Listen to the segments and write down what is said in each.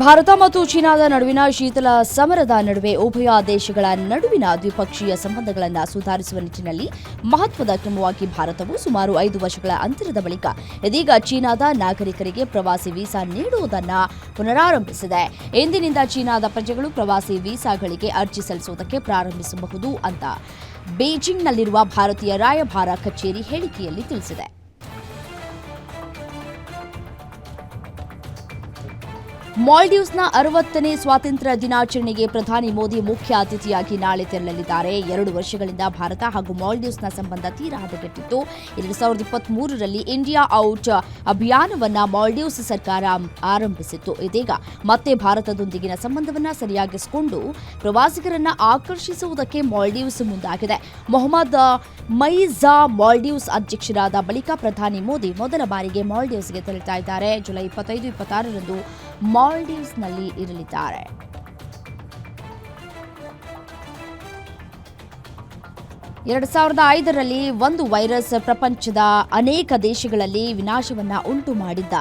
ಭಾರತ ಮತ್ತು ಚೀನಾದ ನಡುವಿನ ಶೀತಲ ಸಮರದ ನಡುವೆ ಉಭಯ ದೇಶಗಳ ನಡುವಿನ ದ್ವಿಪಕ್ಷೀಯ ಸಂಬಂಧಗಳನ್ನು ಸುಧಾರಿಸುವ ನಿಟ್ಟಿನಲ್ಲಿ ಮಹತ್ವದ ಕ್ರಮವಾಗಿ ಭಾರತವು ಸುಮಾರು ಐದು ವರ್ಷಗಳ ಅಂತರದ ಬಳಿಕ ಇದೀಗ ಚೀನಾದ ನಾಗರಿಕರಿಗೆ ಪ್ರವಾಸಿ ವೀಸಾ ನೀಡುವುದನ್ನು ಪುನರಾರಂಭಿಸಿದೆ. ಇಂದಿನಿಂದ ಚೀನಾದ ಪ್ರಜೆಗಳು ಪ್ರವಾಸಿ ವೀಸಾಗಳಿಗೆ ಅರ್ಜಿ ಸಲ್ಲಿಸುವುದಕ್ಕೆ ಪ್ರಾರಂಭಿಸಬಹುದು ಅಂತ ಬೀಜಿಂಗ್ನಲ್ಲಿರುವ ಭಾರತೀಯ ರಾಯಭಾರ ಕಚೇರಿ ಹೇಳಿಕೆಯಲ್ಲಿ ತಿಳಿಸಿದೆ. ಮಾಲ್ಡೀವ್ಸ್ನ ಅರವತ್ತನೇ ಸ್ವಾತಂತ್ರ್ಯ ದಿನಾಚರಣೆಗೆ ಪ್ರಧಾನಿ ಮೋದಿ ಮುಖ್ಯ ಅತಿಥಿಯಾಗಿ ನಾಳೆ ತೆರಳಲಿದ್ದಾರೆ. ಎರಡು ವರ್ಷಗಳಿಂದ ಭಾರತ ಹಾಗೂ ಮಾಲ್ಡೀವ್ಸ್ನ ಸಂಬಂಧ ತೀರಾ ಹದಗೆಟ್ಟಿತ್ತು. ಎರಡು ಸಾವಿರದ ಇಪ್ಪತ್ತ್ ಮೂರರಲ್ಲಿ ಇಂಡಿಯಾ ಔಟ್ ಅಭಿಯಾನವನ್ನ ಮಾಲ್ಡೀವ್ಸ್ ಸರ್ಕಾರ ಆರಂಭಿಸಿತ್ತು. ಇದೀಗ ಮತ್ತೆ ಭಾರತದೊಂದಿಗಿನ ಸಂಬಂಧವನ್ನ ಸರಿಯಾಗಿಸಿಕೊಂಡು ಪ್ರವಾಸಿಗರನ್ನ ಆಕರ್ಷಿಸುವುದಕ್ಕೆ ಮಾಲ್ಡೀವ್ಸ್ ಮುಂದಾಗಿದೆ. ಮೊಹಮ್ಮದ್ ಮೈಝಾ ಮಾಲ್ಡೀವ್ಸ್ ಅಧ್ಯಕ್ಷರಾದ ಬಳಿಕ ಪ್ರಧಾನಿ ಮೋದಿ ಮೊದಲ ಬಾರಿಗೆ ಮಾಲ್ಡೀವ್ಸ್ಗೆ ತೆರಳುತ್ತಾ ಇದ್ದಾರೆ. ಜುಲೈ ಇಪ್ಪತ್ತೈದು, ಇಪ್ಪತ್ತಾರರಂದು ಮಾಲ್ಡೀವ್ಸ್ನಲ್ಲಿ ಇರಲಿದ್ದಾರೆ. ಎರಡು ಸಾವಿರದ ಐದರಲ್ಲಿ ಒಂದು ವೈರಸ್ ಪ್ರಪಂಚದ ಅನೇಕ ದೇಶಗಳಲ್ಲಿ ವಿನಾಶವನ್ನ ಉಂಟು ಮಾಡಿದ್ದ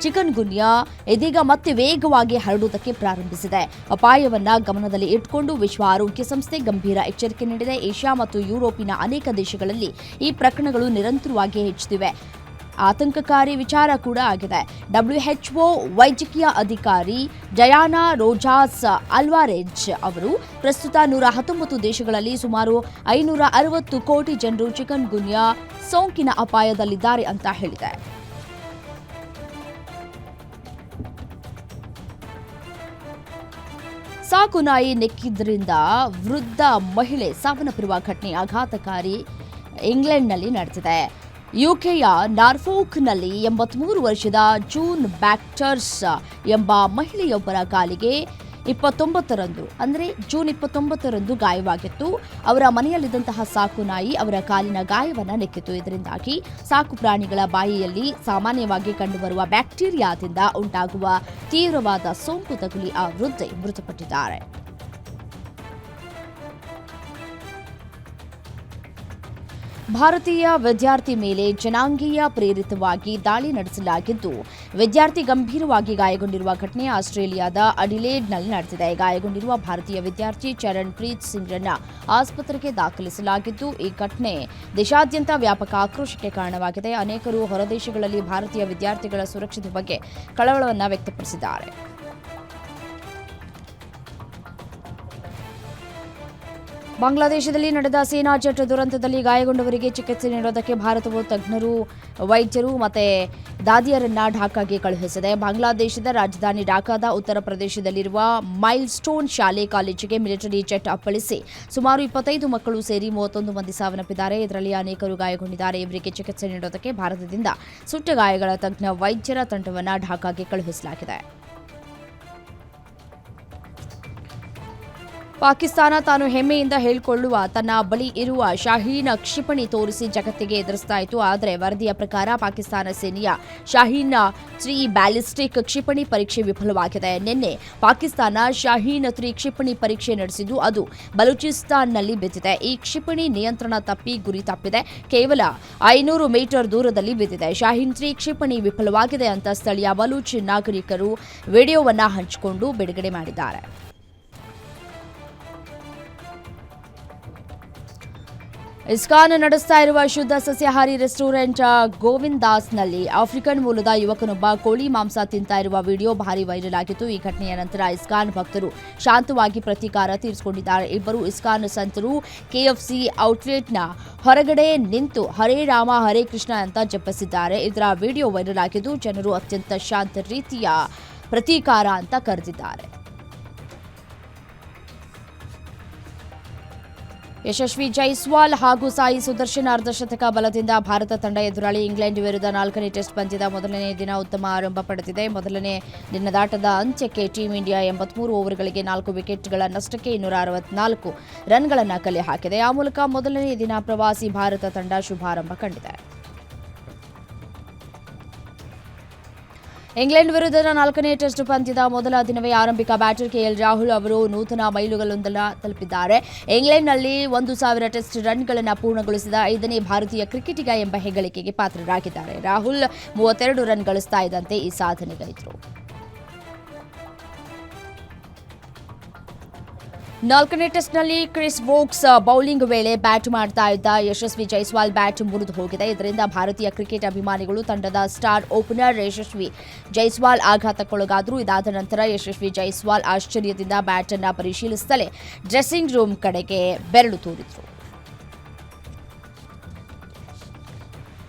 ಚಿಕನ್ ಗುನ್ಯಾ ಇದೀಗ ಮತ್ತೆ ವೇಗವಾಗಿ ಹರಡುವುದಕ್ಕೆ ಪ್ರಾರಂಭಿಸಿದೆ. ಅಪಾಯವನ್ನ ಗಮನದಲ್ಲಿ ಇಟ್ಟುಕೊಂಡು ವಿಶ್ವ ಆರೋಗ್ಯ ಸಂಸ್ಥೆ ಗಂಭೀರ ಎಚ್ಚರಿಕೆ ನೀಡಿದೆ. ಏಷ್ಯಾ ಮತ್ತು ಯುರೋಪಿನ ಅನೇಕ ದೇಶಗಳಲ್ಲಿ ಈ ಪ್ರಕರಣಗಳು ನಿರಂತರವಾಗಿ ಹೆಚ್ಚುತ್ತಿವೆ. ಆತಂಕಕಾರಿ ವಿಚಾರ ಕೂಡ ಆಗಿದೆ. ಡಬ್ಲ್ಯೂಎಚ್ಒ ವೈದ್ಯಕೀಯ ಅಧಿಕಾರಿ ಡಯಾನಾ ರೋಜಾಸ್ ಅಲ್ವಾರೆಜ್ ಅವರು, ಪ್ರಸ್ತುತ ನೂರ ಹತ್ತೊಂಬತ್ತು ದೇಶಗಳಲ್ಲಿ ಸುಮಾರು ಐನೂರ ಅರವತ್ತು ಕೋಟಿ ಜನರು ಚಿಕನ್ ಗುನ್ಯಾ ಸೋಂಕಿನ ಅಪಾಯದಲ್ಲಿದ್ದಾರೆ ಅಂತ ಹೇಳಿದೆ. ಸಾಕು ನಾಯಿ ನೆಕ್ಕಿದ್ರಿಂದ ವೃದ್ಧ ಮಹಿಳೆ ಸಾವನ್ನಪ್ಪಿರುವ ಘಟನೆ ಆಘಾತಕಾರಿ ಇಂಗ್ಲೆಂಡ್ನಲ್ಲಿ ನಡೆದಿದೆ. ಯುಕೆಯ ನಾರ್ಫೋಕ್ನಲ್ಲಿ ಎಂಬತ್ಮೂರು ವರ್ಷದ ಜೂನ್ ಬ್ಯಾಕ್ಟರ್ಸ್ ಎಂಬ ಮಹಿಳೆಯೊಬ್ಬರ ಕಾಲಿಗೆ ಇಪ್ಪತ್ತೊಂಬತ್ತರಂದು, ಅಂದರೆ ಜೂನ್ ಇಪ್ಪತ್ತೊಂಬತ್ತರಂದು ಗಾಯವಾಗಿತ್ತು. ಅವರ ಮನೆಯಲ್ಲಿದ್ದಂತಹ ಸಾಕು ನಾಯಿ ಅವರ ಕಾಲಿನ ಗಾಯವನ್ನು ನೆಕ್ಕಿತು ಇದರಿಂದಾಗಿ ಸಾಕು ಪ್ರಾಣಿಗಳ ಬಾಯಿಯಲ್ಲಿ ಸಾಮಾನ್ಯವಾಗಿ ಕಂಡುಬರುವ ಬ್ಯಾಕ್ಟೀರಿಯಾದಿಂದ ಉಂಟಾಗುವ ತೀವ್ರವಾದ ಸೋಂಕು ತಗುಲಿ ಆ ವೃದ್ಧೆ ಮೃತಪಟ್ಟಿದ್ದಾರೆ. ಭಾರತೀಯ ವಿದ್ಯಾರ್ಥಿ ಮೇಲೆ ಜನಾಂಗೀಯ ಪ್ರೇರಿತವಾಗಿ ದಾಳಿ ನಡೆಸಲಾಗಿದ್ದು, ವಿದ್ಯಾರ್ಥಿ ಗಂಭೀರವಾಗಿ ಗಾಯಗೊಂಡಿರುವ ಘಟನೆ ಆಸ್ಟ್ರೇಲಿಯಾದ ಅಡಿಲೇಡ್ನಲ್ಲಿ ನಡೆದಿದೆ. ಗಾಯಗೊಂಡಿರುವ ಭಾರತೀಯ ವಿದ್ಯಾರ್ಥಿ ಚರಣ್ ಪ್ರೀತ್ ಸಿಂಗ್ರನ್ನ ಆಸ್ಪತ್ರೆಗೆ ದಾಖಲಿಸಲಾಗಿದ್ದು, ಈ ಘಟನೆ ದೇಶಾದ್ಯಂತ ವ್ಯಾಪಕ ಆಕ್ರೋಶಕ್ಕೆ ಕಾರಣವಾಗಿದೆ. ಅನೇಕರು ಹೊರದೇಶಗಳಲ್ಲಿ ಭಾರತೀಯ ವಿದ್ಯಾರ್ಥಿಗಳ ಸುರಕ್ಷತೆ ಬಗ್ಗೆ ಕಳವಳವನ್ನು ವ್ಯಕ್ತಪಡಿಸಿದ್ದಾರೆ. ಬಾಂಗ್ಲಾದೇಶದಲ್ಲಿ ನಡೆದ ಸೇನಾ ಜೆಟ್ ದುರಂತದಲ್ಲಿ ಗಾಯಗೊಂಡವರಿಗೆ ಚಿಕಿತ್ಸೆ ನೀಡೋದಕ್ಕೆ ಭಾರತವು ತಜ್ಞರು, ವೈದ್ಯರು ಮತ್ತೆ ದಾದಿಯರನ್ನ ಢಾಕಾಗೆ ಕಳುಹಿಸಿದೆ. ಬಾಂಗ್ಲಾದೇಶದ ರಾಜಧಾನಿ ಢಾಕಾದ ಉತ್ತರ ಪ್ರದೇಶದಲ್ಲಿರುವ ಮೈಲ್ ಸ್ಟೋನ್ ಶಾಲೆ ಕಾಲೇಜಿಗೆ ಮಿಲಿಟರಿ ಜೆಟ್ ಅಪ್ಪಳಿಸಿ ಸುಮಾರು ಇಪ್ಪತ್ತೈದು ಮಕ್ಕಳು ಸೇರಿ ಮೂವತ್ತೊಂದು ಮಂದಿ ಸಾವನ್ನಪ್ಪಿದ್ದಾರೆ. ಇದರಲ್ಲಿ ಅನೇಕರು ಗಾಯಗೊಂಡಿದ್ದಾರೆ. ಇವರಿಗೆ ಚಿಕಿತ್ಸೆ ನೀಡೋದಕ್ಕೆ ಭಾರತದಿಂದ ಸುಟ್ಟ ಗಾಯಗಳ ತಜ್ಞ, ವೈದ್ಯರ ತಂಡವನ್ನು ಢಾಕಾಗೆ ಕಳುಹಿಸಲಾಗಿದೆ. ಪಾಕಿಸ್ತಾನ ತಾನು ಹೆಮ್ಮೆಯಿಂದ ಹೇಳಿಕೊಳ್ಳುವ, ತನ್ನ ಬಳಿ ಇರುವ ಶಾಹೀನ್ ಕ್ಷಿಪಣಿ ತೋರಿಸಿ ಜಗತ್ತಿಗೆ ಎದುರಿಸ್ತಾ ಇತ್ತು. ಆದರೆ ವರದಿಯ ಪ್ರಕಾರ ಪಾಕಿಸ್ತಾನ ಸೇನೆಯ ಶಾಹೀನ್ ತ್ರೀ ಬ್ಯಾಲಿಸ್ಟಿಕ್ ಕ್ಷಿಪಣಿ ಪರೀಕ್ಷೆ ವಿಫಲವಾಗಿದೆ. ನಿನ್ನೆ ಪಾಕಿಸ್ತಾನ ಶಾಹೀನ್ ತ್ರೀ ಕ್ಷಿಪಣಿ ಪರೀಕ್ಷೆ ನಡೆಸಿದ್ದು, ಅದು ಬಲೂಚಿಸ್ತಾನ್ನಲ್ಲಿ ಬಿದ್ದಿದೆ. ಈ ಕ್ಷಿಪಣಿ ನಿಯಂತ್ರಣ ತಪ್ಪಿ ಗುರಿ ತಪ್ಪಿದೆ. ಕೇವಲ ಐನೂರು ಮೀಟರ್ ದೂರದಲ್ಲಿ ಬಿದ್ದಿದೆ. ಶಾಹೀನ್ ತ್ರೀ ಕ್ಷಿಪಣಿ ವಿಫಲವಾಗಿದೆ ಅಂತ ಸ್ಥಳೀಯ ಬಲೂಚ್ ನಾಗರಿಕರು ವಿಡಿಯೋವನ್ನು ಹಂಚಿಕೊಂಡು ಬಿಡುಗಡೆ ಮಾಡಿದ್ದಾರೆ. ಇಸ್ಕಾನ್ ನಡೆಸ್ತಾ ಇರುವ ಶುದ್ಧ ಸಸ್ಯಾಹಾರಿ ರೆಸ್ಟೋರೆಂಟ್ ಗೋವಿಂದ್ ದಾಸ್ನಲ್ಲಿ ಆಫ್ರಿಕನ್ ಮೂಲದ ಯುವಕನೊಬ್ಬ ಕೋಳಿ ಮಾಂಸ ತಿಂತಾ ಇರುವ ವಿಡಿಯೋ ಭಾರಿ ವೈರಲ್ ಆಗಿತ್ತು. ಈ ಘಟನೆಯ ನಂತರ ಇಸ್ಕಾನ್ ಭಕ್ತರು ಶಾಂತವಾಗಿ ಪ್ರತೀಕಾರ ತೀರಿಸಿಕೊಂಡಿದ್ದಾರೆ. ಇಬ್ಬರು ಇಸ್ಕಾನ್ ಸಂತರು ಕೆಎಫ್ಸಿ ಔಟ್ಲೆಟ್ನ ಹೊರಗಡೆ ನಿಂತು ಹರೇ ರಾಮ, ಹರೇ ಕೃಷ್ಣ ಅಂತ ಜಪಿಸಿದ್ದಾರೆ. ಇದರ ವಿಡಿಯೋ ವೈರಲ್ ಆಗಿದ್ದು ಜನರು ಅತ್ಯಂತ ಶಾಂತ ರೀತಿಯ ಪ್ರತೀಕಾರ ಅಂತ ಕರೆದಿದ್ದಾರೆ. ಯಶಸ್ವಿ ಜೈಸ್ವಾಲ್ ಹಾಗೂ ಸಾಯಿ ಸುದರ್ಶನ್ ಅರ್ಧಶತಕ ಬಲದಿಂದ ಭಾರತ ತಂಡ ಎದುರಾಳಿ. ಇಂಗ್ಲೆಂಡ್ ವಿರುದ್ಧ ನಾಲ್ಕನೇ ಟೆಸ್ಟ್ ಪಂದ್ಯದ ಮೊದಲನೇ ದಿನ ಉತ್ತಮ ಆರಂಭ ಪಡೆದಿದೆ. ಮೊದಲನೇ ದಿನದಾಟದ ಅಂತ್ಯಕ್ಕೆ ಟೀಂ ಇಂಡಿಯಾ ಎಂಬತ್ಮೂರು ಓವರ್ಗಳಿಗೆ ನಾಲ್ಕು ವಿಕೆಟ್ಗಳ ನಷ್ಟಕ್ಕೆ ಇನ್ನೂರ ಅರವತ್ನಾಲ್ಕು ರನ್ಗಳನ್ನು ಕಲೆ ಹಾಕಿದೆ. ಆ ಮೂಲಕ ಮೊದಲನೇ ದಿನ ಪ್ರವಾಸಿ ಭಾರತ ತಂಡ ಶುಭಾರಂಭ ಕಂಡಿದೆ. ಇಂಗ್ಲೆಂಡ್ ವಿರುದ್ಧದ ನಾಲ್ಕನೇ ಟೆಸ್ಟ್ ಪಂದ್ಯದ ಮೊದಲ ದಿನವೇ ಆರಂಭಿಕ ಬ್ಯಾಟರ್ ಕೆಎಲ್ ರಾಹುಲ್ ಅವರು ನೂತನ ಮೈಲುಗಲ್ಲೊಂದನ್ನು ತಲುಪಿದ್ದಾರೆ. ಇಂಗ್ಲೆಂಡ್ನಲ್ಲಿ ಒಂದು ಸಾವಿರ ಟೆಸ್ಟ್ ರನ್ಗಳನ್ನು ಪೂರ್ಣಗೊಳಿಸಿದ ಐದನೇ ಭಾರತೀಯ ಕ್ರಿಕೆಟಿಗ ಎಂಬ ಹೆಗ್ಗಳಿಕೆಗೆ ಪಾತ್ರರಾಗಿದ್ದಾರೆ. ರಾಹುಲ್ ಮೂವತ್ತೆರಡು ರನ್ ಗಳಿಸ್ತಾ ಇದ್ದಂತೆ ಈ ಸಾಧನೆಗೈದರು ನಾಲ್ಕನೇ ಟೆಸ್ಟ್ನಲ್ಲಿ ಕ್ರಿಸ್ ವೋಕ್ಸ್ ಬೌಲಿಂಗ್ ವೇಳೆ ಬ್ಯಾಟ್ ಮಾಡ್ತಾ ಇದ್ದ ಯಶಸ್ವಿ ಜೈಸ್ವಾಲ್ ಬ್ಯಾಟ್ ಮುರಿದು ಹೋಗಿದೆ. ಇದರಿಂದ ಭಾರತೀಯ ಕ್ರಿಕೆಟ್ ಅಭಿಮಾನಿಗಳು ತಂಡದ ಸ್ಟಾರ್ ಓಪನರ್ ಯಶಸ್ವಿ ಜೈಸ್ವಾಲ್ ಆಘಾತಕ್ಕೊಳಗಾದರು. ಇದಾದ ನಂತರ ಯಶಸ್ವಿ ಜೈಸ್ವಾಲ್ ಆಶ್ಚರ್ಯದಿಂದ ಬ್ಯಾಟ್ ಅನ್ನು ಪರಿಶೀಲಿಸುತ್ತಲೇ ಡ್ರೆಸ್ಸಿಂಗ್ ರೂಮ್ ಕಡೆಗೆ ಬೆರಳು ತೋರಿದ್ರು.